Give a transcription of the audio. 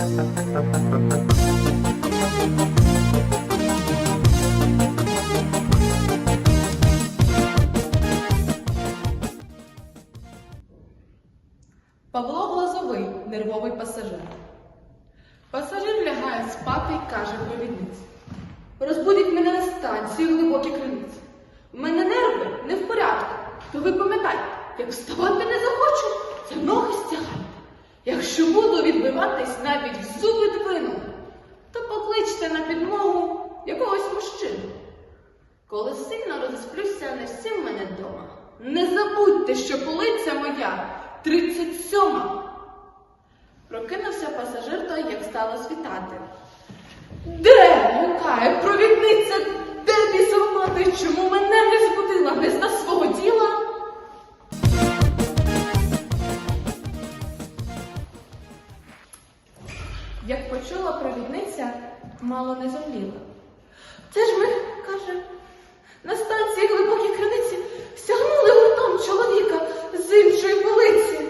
Павло Глазовий, нервовий пасажир. Пасажир лягає спати і каже провідниці. Розбудіть мене на станції в глибокій криниці. У мене нерви не в порядку. То ви пам'ятайте, як вставати не захочу, це ноги стягайте. Якщо буду відбиватись навіть в зуби двину, то покличте на підмогу якогось мужчину. Коли сильно розсплюся, не всі в мене вдома. Не забудьте, що полиця моя 37-ма. Прокинувся пасажир той, як стало світати. Де, гукає, провідниця, Як почула провідниця, мало не зумліла. Це ж ми, каже, на станції глибокі криниці стягнули гуртом чоловіка з іншої полиці.